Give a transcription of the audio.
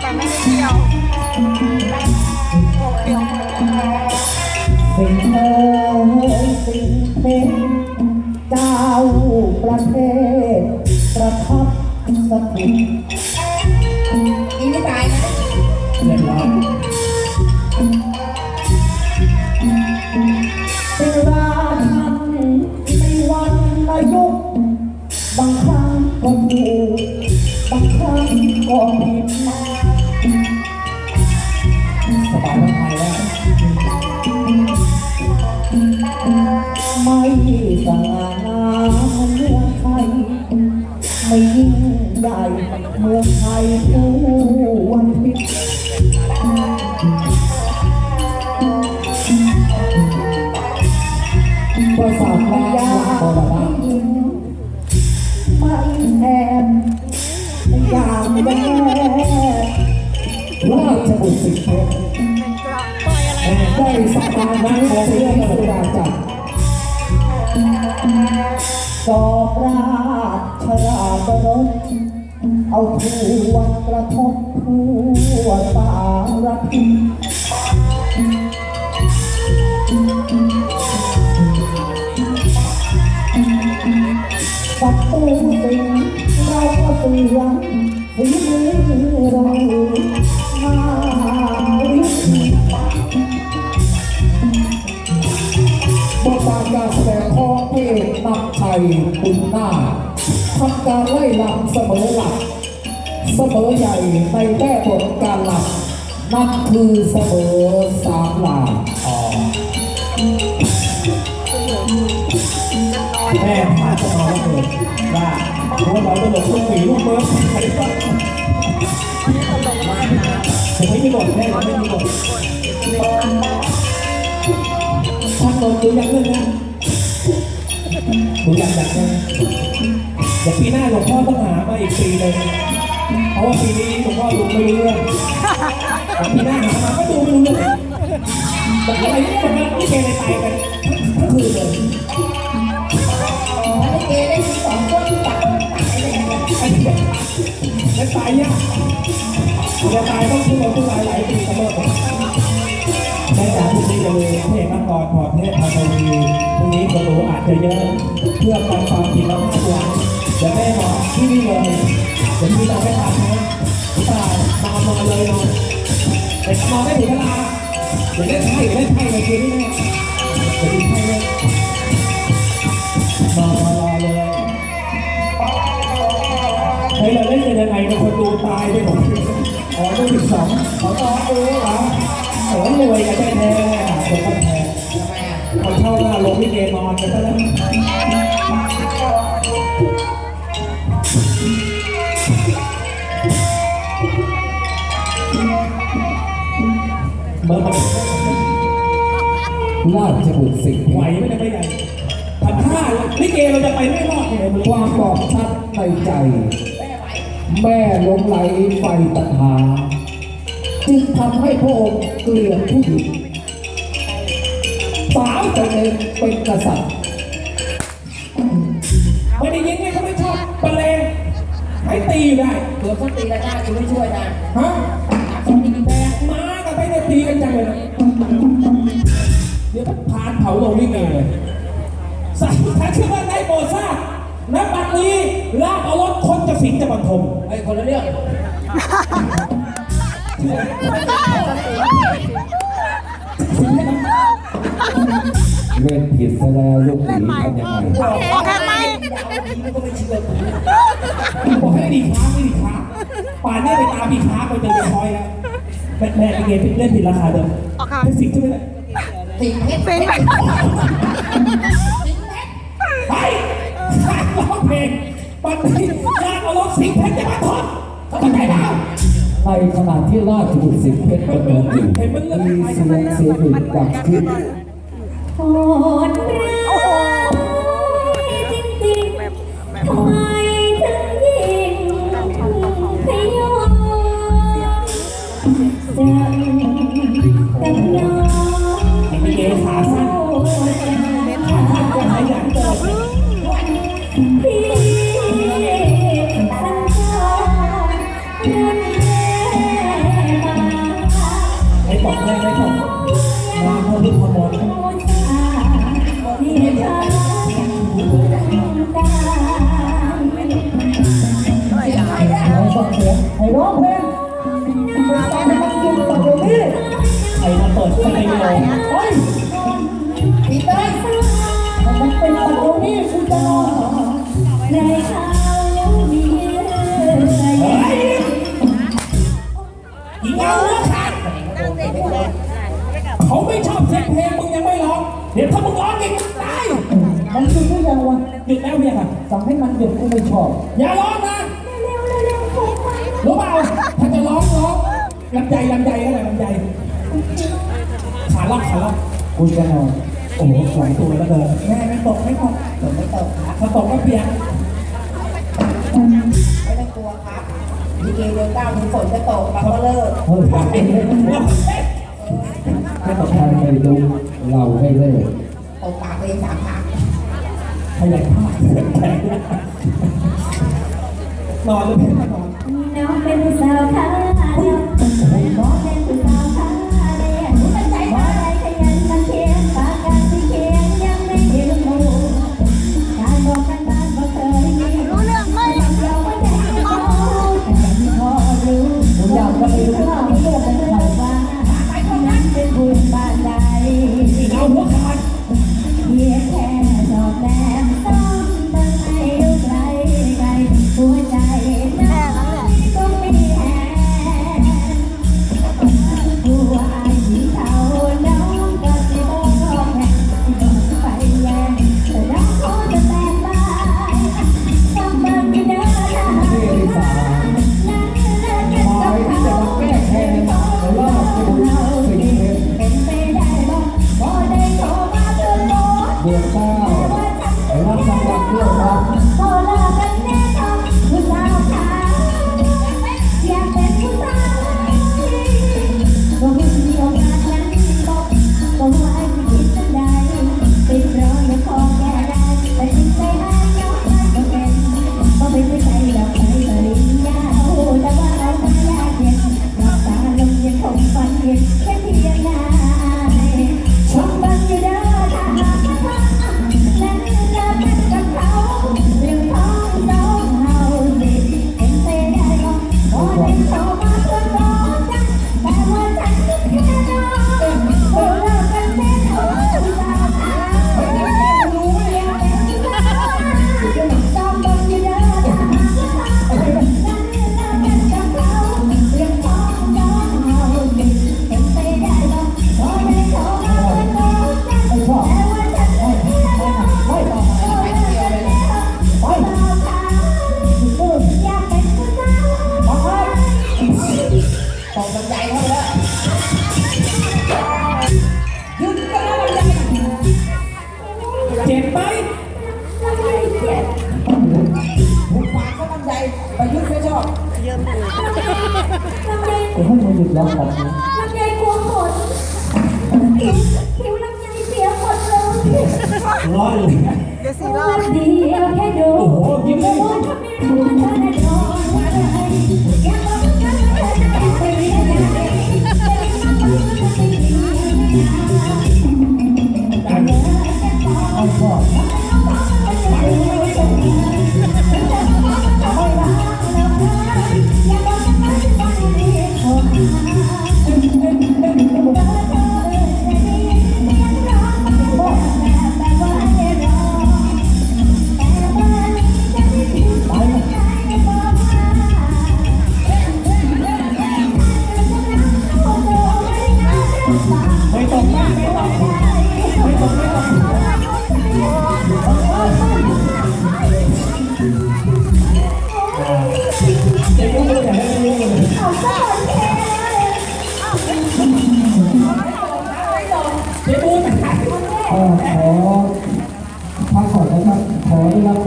แต่ไม่ได้เกี่ยวโอเคสิ่งเธอสิ่งเป็นเจ้าประเทศประทับสถิต สบายแล้วไทยแล้ไม่สง่าเมืองไทยไม่ยิ่งใหญ่เมืองไทย สอบราชราบรสเอาทั่วกระทบทั่วสารทิศศัตรูสิงเราก็เสีย นำชัยคุณหน้าทำการไล่ลำเสมอหลัก เสมอใหญ่ในแม่บทการหลำนั่นคือเสมอสามหลาอ๋อแม่พาจะนอนแล้วเกิดว่าหัวเราตลกลูกหมีลูกเบิร์ดใครบ้างผมไม่มีบทแม่ไม่มีบทถ้าโดนดูอย่างนึงนะ ดูอยางอย่างนึงเดี๋ยวปีหน้าหลวงพ่อต้องหามาอีกปีหนึ่งเพราะว่าปีนี้หลวงพ่อดูไม่รู้เรื่องแต่ปีหน้าหามาก็ดูไม่รู้เรื่องแต่อะไรนี่มันไม่เกเรตายกันทั้งคืนเลยถ้าลิเกได้สองคนที่ตัดตายยนะไอ้เด็กและตายยากจะตายต้องทุกคนทุกหลายหลายปีเสมอแเยอะเพื่อการความผิดแล้วห้าวันเดี๋ยวแม่นอนที่นี่เลยเดี๋ยวพี่เราไม่ทำนะตายนอนนอนเลยนอนแต่นอนได้ถึงเวลาเดี๋ยวเล่นไพ่เดี๋ยวเล่นไพ่เลยคืนนี้แม่เดี๋ยวดูไพ่เลยนอนรอเลยเฮ้ยเราเล่นกันยังไงบางคนดูตายไปหมดอ๋อลูกสิบสองขอต่อดูเหรอโอ้รวยกันแท้ ลงที่เกนอนกันซะแล้วเมื่อมันราชบุตรสิงห์ไหวไม่ได้ไม่ได้พันห้าลิเกเราจะไปไม่รอดเลยความบอบช้ำในใจ แม่ไหวแม่หลงไหลไฟตัณหา จึงทำให้พระองค์เกลียดผู้หญิง สาวแต่เองเป็นกษัตริย์ไม่ได้ยินไงเขาไม่ชอบบรรเลงให้ตีอยู่ได้เผื่อเขาตีกันได้กูไม่ช่วยนะฮะสองตีกันแบกม้ากับไปเนี่ยตีกันจังเลยนะเดี๋ยวพานเผาลงนี่ไงเลยสายถ้าเชื่อว่าได้โบซ่าณบัดนี้ลากเอารถคนจะสิงจะบรรทมไอ้ยคนละเรื่อง เล่นผิดซะแล้วลูกหนีทำยังไงโอเคไหมก็ไม่เชื่อกูบอกให้ดีค้าไม่ดีค้าป่านนี้ไปตามดีค้าไปเจอเรียบร้อยแล้วแม่แม่เกมเล่นผิดราคาเดิมโอเคเป็นสิงใช่ไหมเนี่ยสิงเพชรเป็นไปข้างร้องเพลงปันนี้ลากเอารถสิงเพชรจะมาทนเขาเข้าใจเปล่า ในขณะที่ราชบุตรสิทธิ์เพชรดำเนินอยู่มีเสียงเสียงหนึ่งดังขึ้นโหดร้ายจริงๆทำไมถึงยิงพยองจังกับน้อง ฟังเสียงให้ร้องเพลงให้มันหยุดตรงนี้ใครมาเปิดสเตอริโอเฮ้ยปิดเลยให้มันเป็นตรงนี้คุณจะรอในเขามีเรื่องอะไรเฮ้ยอีเงาเลิกขาดเขาไม่ชอบเสียงเพลงมึงยังไม่ร้อง เดี๋ยวถ้ามึงร้องอีกมึงตายมันหยุดหรือยังวะหยุดแล้วเนี่ยค่ะสั่งให้มันหยุดกูไม่ชอบ อย่าร้องนะ เร็วๆเร็วๆผมมา รู้เปล่าถ้าจะร้องร้องลำใจลำใจก็ได้ลำใจขาล็อกขาล็อกกูจะนอนโอ้โหสวยตัวแล้วเกินแม่ไม่ตกไม่ตกฝนไม่ตกครับถ้าตกก็เปียกไม่ต้องกลัวครับดีเกเดือนเก้าถึงฝนจะตกเราก็เลิกเฮ้ยไม่ต้องทำไปดูเราให้เลิกตกปากเลยสามครั้งขยันมากนอนแล้วเพ่นอน น้องเป็นสาวขาเดีย ประยุทธ์ไม่ชอบลำไยกูให้มันหยุดร้องแบบนี้ลำไยกลัวฝนผิวผิวลำไยเสียหมดเลยร้อนเลยเดี๋ยวสิรรออดเดียวแค่ดูโอ้โหยิ้มเลยโอ้ถ้าไม่รู้ว่าเธอได้รออะไรอยาก